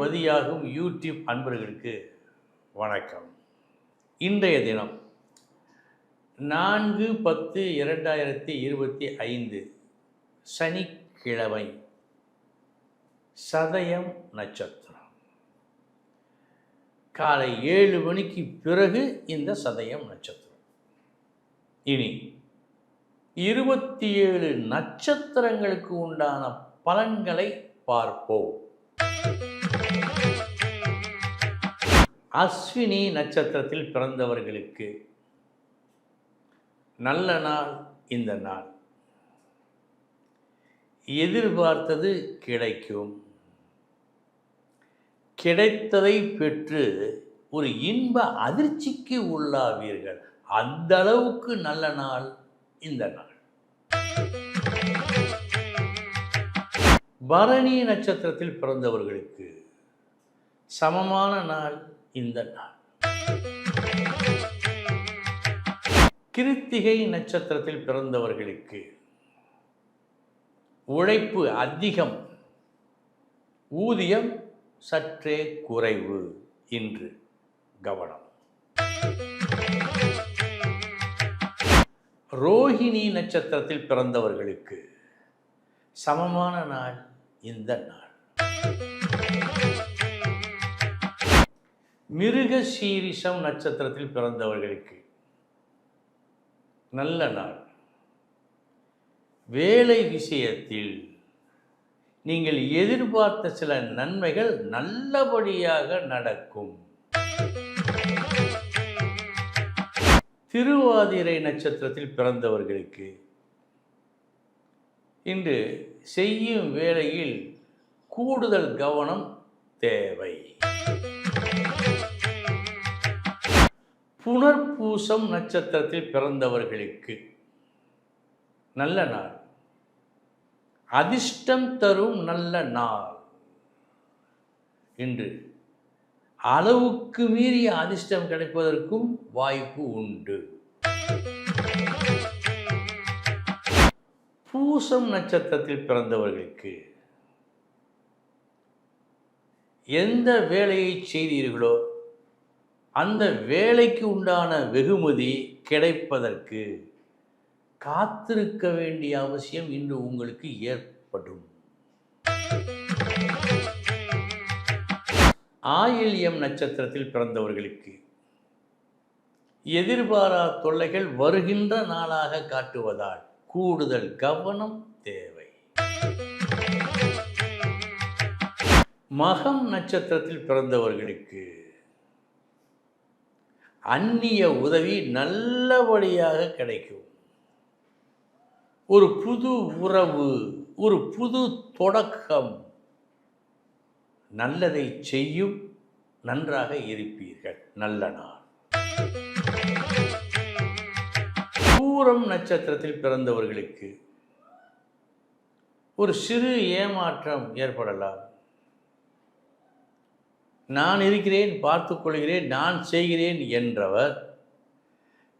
மதியாகும் YouTube அன்பர்களுக்கு வணக்கம். இன்றைய தினம் நான்கு பத்து இரண்டாயிரத்தி இருபத்தி ஐந்து சனிக்கிழமை சதயம் நட்சத்திரம். காலை ஏழு மணிக்கு பிறகு இந்த சதயம் நட்சத்திரம். இனி இருபத்தி ஏழு நட்சத்திரங்களுக்கு உண்டான பலன்களை பார்ப்போம். அஸ்வினி நட்சத்திரத்தில் பிறந்தவர்களுக்கு நல்ல நாள் இந்த நாள். எதிர்பார்த்தது கிடைக்கும். கிடைத்ததை பெற்று ஒரு இன்ப அதிர்ச்சிக்கு உள்ளாவீர்கள். அந்த அளவுக்கு நல்ல நாள் இந்த நாள். பரணி நட்சத்திரத்தில் பிறந்தவர்களுக்கு சமமான நாள் இந்த நாள். கிருத்திகை நட்சத்திரத்தில் பிறந்தவர்களுக்கு உழைப்பு அதிகம் ஊதியம் சற்றே குறைவு இன்று கவனம். ரோஹிணி நட்சத்திரத்தில் பிறந்தவர்களுக்கு சமமான நாள் இந்த நாள். மிருக சீரிஷம் நட்சத்திரத்தில் பிறந்தவர்களுக்கு நல்ல நாள். வேலை விஷயத்தில் நீங்கள் எதிர்பார்த்த சில நன்மைகள் நல்லபடியாக நடக்கும். திருவாதிரை நட்சத்திரத்தில் பிறந்தவர்களுக்கு இன்று செய்யும் வேளையில் கூடுதல் கவனம் தேவை. புனர்பூசம் நட்சத்திரத்தில் பிறந்தவர்களுக்கு. நல்ல நாள். அதிர்ஷ்டம் தரும் நல்ல நாள். இன்று அளவுக்கு மீறிய அதிர்ஷ்டம் கிடைப்பதற்கும் வாய்ப்பு உண்டு. பூசம் நட்சத்திரத்தில் பிறந்தவர்களுக்கு எந்த வேலையை செய்தீர்களோ அந்த வேலைக்கு உண்டான வெகுமதி கிடைப்பதற்கு காத்திருக்க வேண்டிய அவசியம் இன்று உங்களுக்கு ஏற்படும். ஆயில்யம் நட்சத்திரத்தில் பிறந்தவர்களுக்கு எதிர்பாரா தொல்லைகள் வருகின்ற நாளாக காட்டுவதால் கூடுதல் கவனம் தேவை. மகம் நட்சத்திரத்தில் பிறந்தவர்களுக்கு அந்நிய உதவி நல்லபடியாக கிடைக்கும். ஒரு புது உறவு ஒரு புது தொடக்கம் நல்லதை செய்யும் நன்றாக இருப்பீர்கள். நல்ல நாள். பூரம் நட்சத்திரத்தில் பிறந்தவர்களுக்கு ஒரு சிறு ஏமாற்றம் ஏற்படலாம். நான் இருக்கிறேன் பார்த்துக்கொள்கிறேன் நான் செய்கிறேன் என்றவர்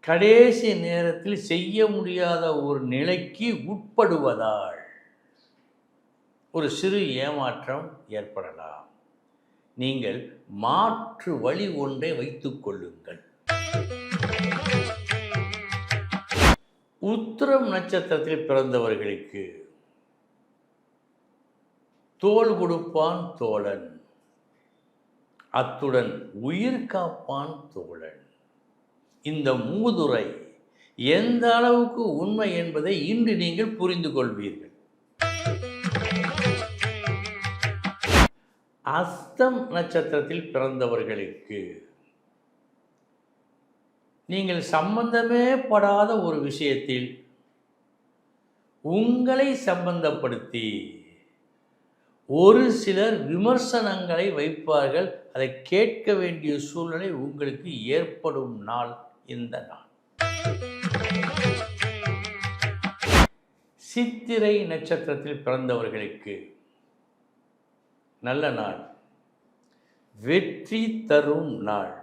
கடைசி நேரத்தில் செய்ய முடியாத ஒரு நிலைக்கு உட்படுவதால் ஒரு சிறு ஏமாற்றம் ஏற்படலாம். நீங்கள் மாற்று வழி ஒன்றை வைத்துக் கொள்ளுங்கள். உத்திரம் நட்சத்திரத்தில் பிறந்தவர்களுக்கு தோல் கொடுப்பான் தோழன். அத்துடன் உயிர் காப்பான் தோழன். இந்த மூதுரை எந்த அளவுக்கு உண்மை என்பதை இன்று நீங்கள் புரிந்து கொள்வீர்கள். அஸ்தம் நட்சத்திரத்தில் பிறந்தவர்களுக்கு நீங்கள் சம்பந்தமே படாத ஒரு விஷயத்தில் உங்களை சம்பந்தப்படுத்தி ஒரு சிலர் விமர்சனங்களை வைப்பார்கள் அதை கேட்க வேண்டிய சூழ்நிலை உங்களுக்கு ஏற்படும் நாள் இந்த நாள். சித்திரை நட்சத்திரத்தில் பிறந்தவர்களுக்கு நல்ல நாள். வெற்றி தரும் நாள்.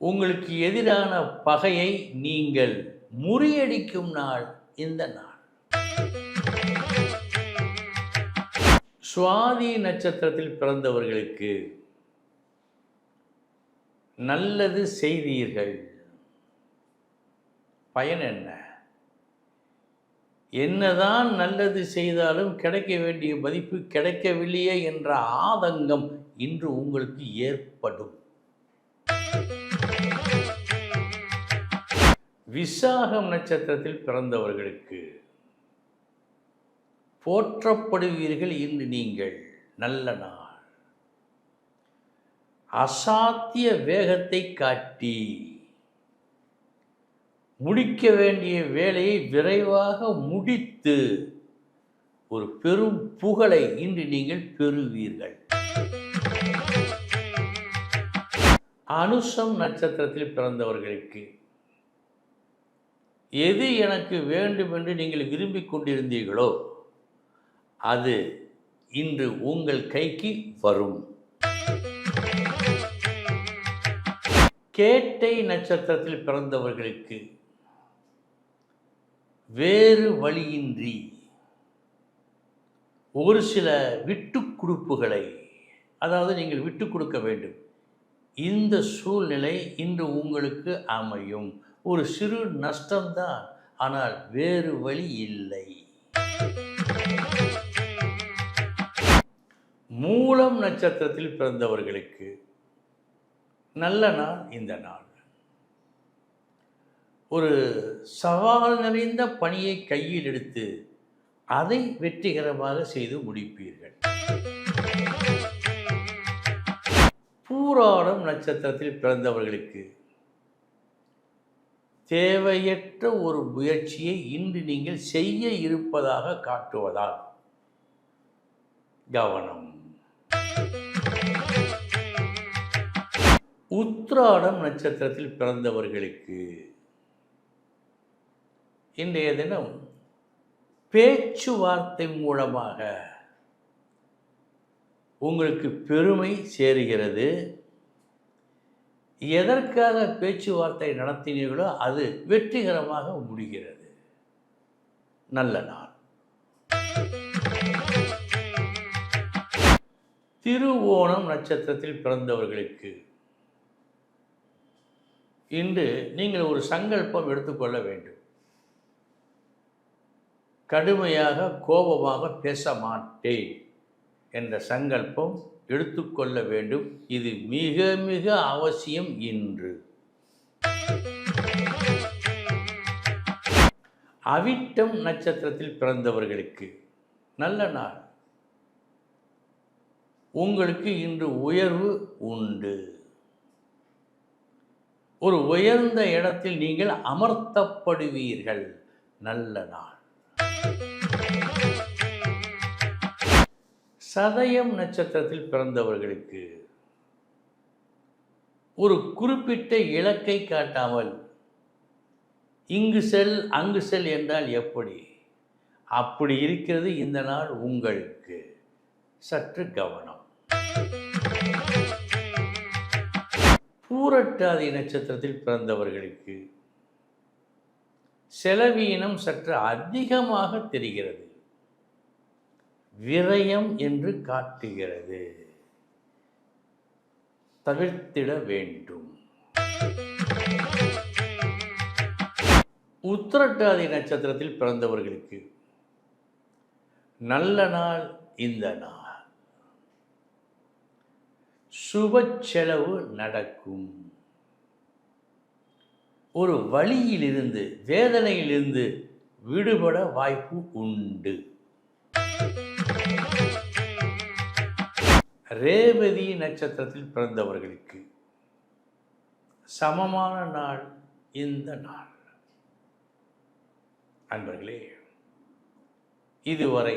உங்களுக்கு எதிரான பகையை நீங்கள் முறியடிக்கும் நாள் இந்த நாள். சுவாதி நட்சத்திரத்தில் பிறந்தவர்களுக்கு நல்லது செய்தீர்கள். பயன் என்ன? என்னதான் நல்லது செய்தாலும் கிடைக்க வேண்டிய மதிப்பு கிடைக்கவில்லையே என்ற ஆதங்கம் இன்று உங்களுக்கு ஏற்படும். விசாகம் நட்சத்திரத்தில் பிறந்தவர்களுக்கு போற்றப்படுவீர்கள் இன்று நீங்கள் நல்ல நாள். அசாத்திய வேகத்தை காட்டி முடிக்க வேண்டிய வேலையை விரைவாக முடித்து ஒரு பெரும் புகழை இன்று நீங்கள் பெறுவீர்கள். அனுஷம் நட்சத்திரத்தில் பிறந்தவர்களுக்கு எது எனக்கு வேண்டும் என்று நீங்கள் விரும்பிக் கொண்டிருந்தீர்களோ அது இன்று உங்கள் கைக்கு வரும். கேட்டை நட்சத்திரத்தில் பிறந்தவர்களுக்கு வேறு வழியின்றி ஒரு சில விட்டு கொடுப்புகளை அதாவது நீங்கள் விட்டு கொடுக்க வேண்டும். இந்த சூழ்நிலை இன்று உங்களுக்கு அமையும். ஒரு சிறு நஷ்டம்தான் ஆனால் வேறு வழி இல்லை. மூலம் நட்சத்திரத்தில் பிறந்தவர்களுக்கு நல்ல நாள் இந்த நாள். ஒரு சவால் நிறைந்த பணியை கையில் எடுத்து அதை வெற்றிகரமாக செய்து முடிப்பீர்கள். பூராடம் நட்சத்திரத்தில் பிறந்தவர்களுக்கு தேவையற்ற ஒரு முயற்சியை இன்று நீங்கள் செய்ய இருப்பதாக காட்டுவதால் கவனம். உத்ராடம் நட்சத்திரத்தில் பிறந்தவர்களுக்கு இன்றைய தினம் பேச்சுவார்த்தை மூலமாக உங்களுக்கு பெருமை சேருகிறது. எதற்காக பேச்சுவார்த்தை நடத்தினீர்களோ அது வெற்றிகரமாக முடிகிறது. நல்ல நாள். திருவோணம் நட்சத்திரத்தில் பிறந்தவர்களுக்கு. இன்று நீங்கள் ஒரு சங்கல்பம் எடுத்துக்கொள்ள வேண்டும். கடுமையாக கோபமாக பேச மாட்டேன் என்ற சங்கல்பம் எடுத்துக்கொள்ள வேண்டும். இது மிக மிக அவசியம் இன்று. அவிட்டம் நட்சத்திரத்தில் பிறந்தவர்களுக்கு நல்ல நாள். உங்களுக்கு இன்று உயர்வு உண்டு. ஒரு உயர்ந்த இடத்தில் நீங்கள் அமர்த்தப்படுவீர்கள். நல்ல நாள். சதயம் நட்சத்திரத்தில் பிறந்தவர்களுக்கு ஒரு குறிப்பிட்ட இலக்கை காட்டாமல் இங்கு செல் அங்கு செல் என்றால் எப்படி? அப்படி இருக்கிறது இந்த நாள் உங்களுக்கு. சற்று கவனம். பூரட்டாதி நட்சத்திரத்தில் பிறந்தவர்களுக்கு செலவீனம் சற்று அதிகமாக தெரிகிறது. விரயம் என்று காட்டுகிறது. தவிர்த்திட வேண்டும். உத்திரட்டாதி நட்சத்திரத்தில் பிறந்தவர்களுக்கு நல்ல நாள் இந்த நாள். சுப செலவு நடக்கும். ஒரு வழியிலிருந்து வேதனையிலிருந்து விடுபட வாய்ப்பு உண்டு. ரேவதி நட்சத்திரத்தில் பிறந்தவர்களுக்கு சமமான நாள் இந்த நாள். அன்பர்களே இதுவரை